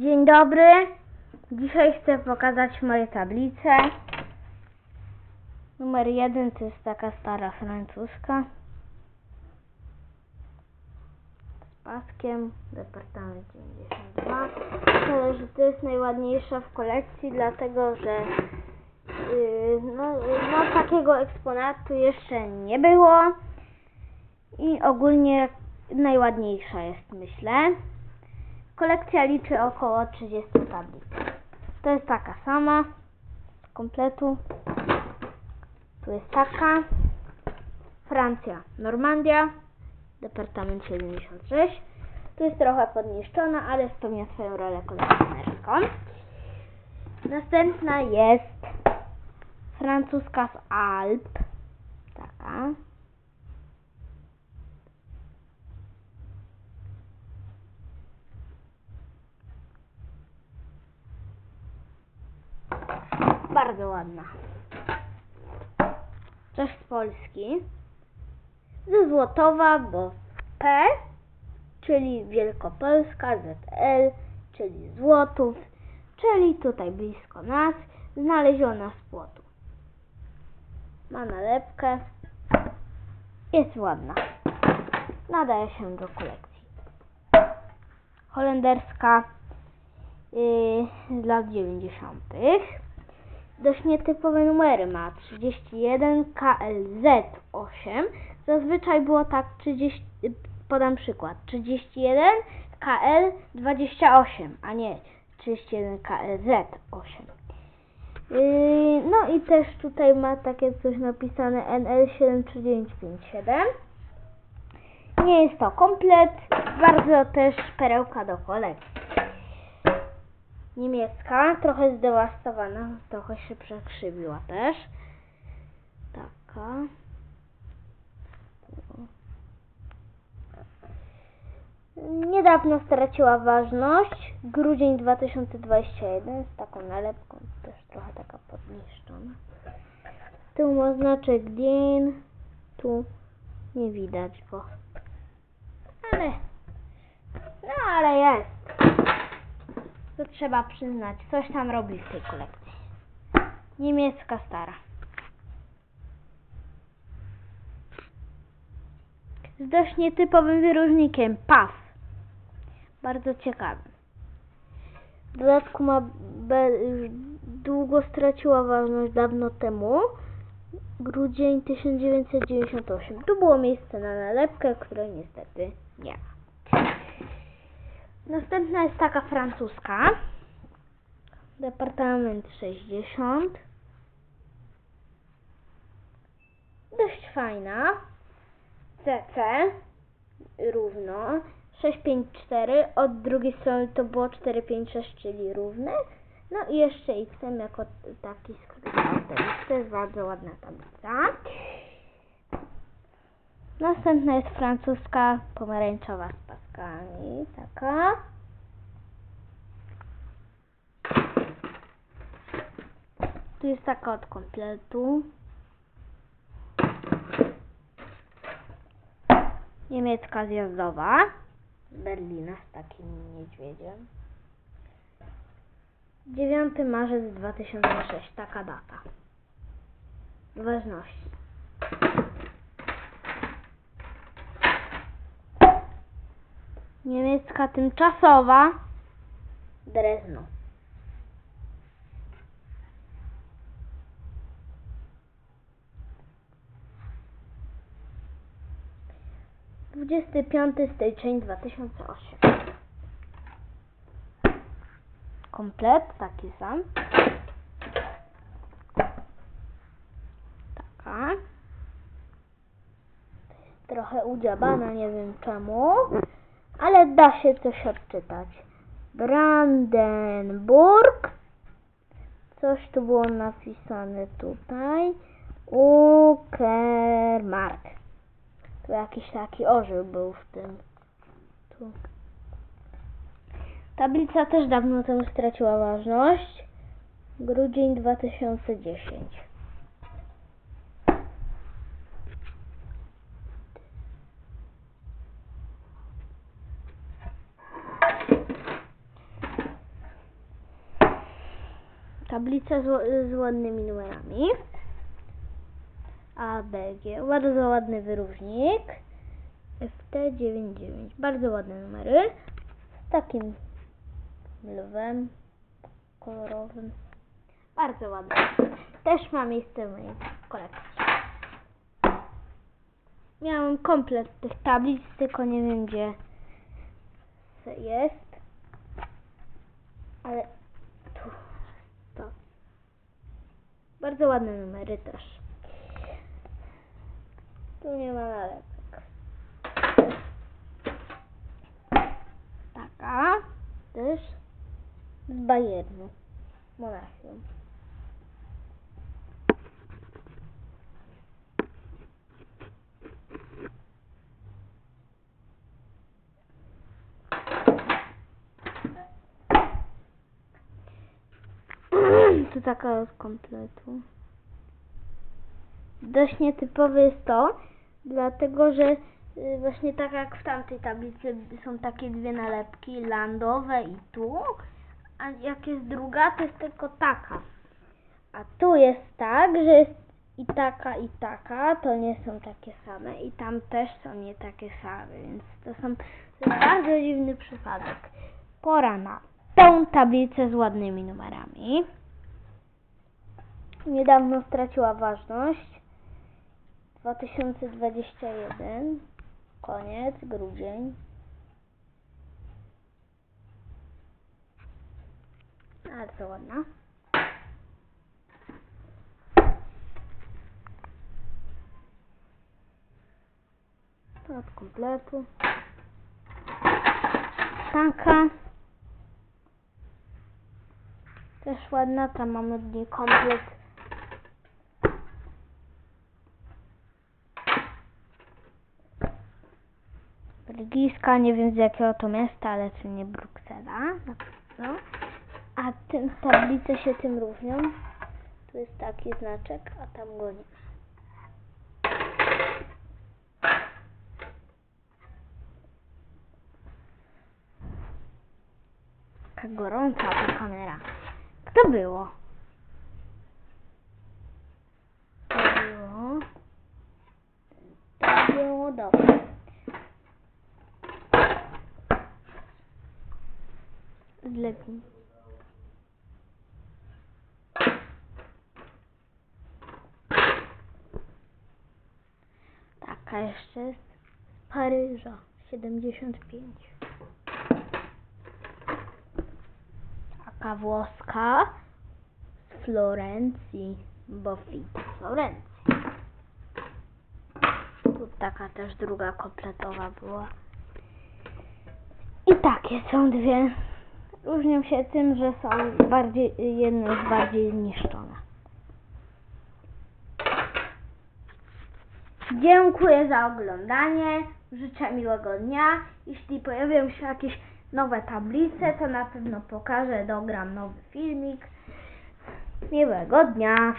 Dzień dobry. Dzisiaj chcę pokazać moje tablice. Numer jeden to jest taka stara francuska. Z paskiem. Departament 92. Myślę, że to jest najładniejsza w kolekcji, dlatego że yy, no, no takiego eksponatu jeszcze nie było. I ogólnie najładniejsza jest, myślę. Kolekcja liczy około 30 tablic. To jest taka sama z kompletu. Tu jest taka. Francja, Normandia, Departament 76. Tu jest trochę podniszczona, ale spełnia swoją rolę kolekcjonerską. Następna jest francuska z Alp. Taka. Bardzo ładna. Coś z Polski. Ze Złotowa, bo P, czyli Wielkopolska, ZL, czyli Złotów, czyli tutaj blisko nas, znaleziona z płotu. Ma nalepkę. Jest ładna. Nadaje się do kolekcji. Holenderska yy, z lat 90. Dość nietypowe numery ma 31 KLZ8. Zazwyczaj było tak 30, yy, podam przykład, 31 KL28, a nie 31 KLZ8. Yy, no i też tutaj ma takie coś napisane NL73957. Nie jest to komplet, bardzo też perełka do kolekcji. Niemiecka, trochę zdewastowana, trochę się przekrzywiła też. Taka. Niedawno straciła ważność. Grudzień 2021 z taką nalepką, też trochę taka podniszczona. Tu ma znaczek DIN, tu nie widać, bo... Ale... No ale jest. To trzeba przyznać, coś tam robi w tej kolekcji. Niemiecka stara. Z dość nietypowym wyróżnikiem. PAS. Bardzo ciekawy. W dodatku ma już długo straciła ważność dawno temu. Grudzień 1998. Tu było miejsce na nalepkę, której niestety nie ma. Następna jest taka francuska. Departament 60. Dość fajna. CC. Równo. 654. Od drugiej strony to było 456, czyli równe. No i jeszcze X jako taki skrót. To jest bardzo ładna tablica. Następna jest francuska pomarańczowa z paskami. Taka. Tu jest taka od kompletu. Niemiecka zjazdowa. Berlina z takim niedźwiedziem. 9 marzec 2006. Taka data. Ważności. Niemiecka tymczasowa. Drezno. Dwudziesty piąty styczeń dwa tysiące osiem. Komplet taki sam. Taka. Trochę udziabana, nie wiem czemu ale da się coś odczytać. Brandenburg. Coś tu było napisane tutaj. Uckermark. Tu jakiś taki orzeł był w tym. Tu. Tablica też dawno temu straciła ważność. Grudzień 2010. tablica z, z ładnymi numerami. A, B, G. Bardzo ładny wyróżnik. FT99. Bardzo ładne numery. Z takim lwem kolorowym. Bardzo ładne. Też ma miejsce w mojej kolekcji. Miałem komplet tych tablic, tylko nie wiem gdzie jest. Ale tu to. Bardzo ładne numery też. Tu nie ma nalepek. Taka też z Bayernu. Monachium. Tu taka od kompletu. Dość nietypowe jest to, dlatego że y, właśnie tak jak w tamtej tablicy są takie dwie nalepki landowe i tu, a jak jest druga, to jest tylko taka. A tu jest tak, że jest i taka, i taka, to nie są takie same i tam też są nie takie same, więc to są to bardzo dziwny przypadek. Pora na tą tablicę z ładnymi numerami. Niedawno straciła ważność. 2021. Koniec, grudzień. Bardzo ładna. To od kompletu. Taka. Też ładna, tam mamy od komplet. Belgijska, nie wiem z jakiego to miasta, ale to nie Bruksela, na pewno. A tym tablice się tym różnią. Tu jest taki znaczek, a tam go nie ma. Taka gorąca ta kamera. Kto było? To było. To było dobre. Lepiej. Taka jeszcze jest z Paryża 75. Taka włoska z Florencji, bo fit Florencji. Tu taka też druga kompletowa była. I takie są dwie. Różnią się tym, że są bardziej, jedna jest bardziej zniszczona. Dziękuję za oglądanie. Życzę miłego dnia. Jeśli pojawią się jakieś nowe tablice, to na pewno pokażę, dogram nowy filmik. Miłego dnia.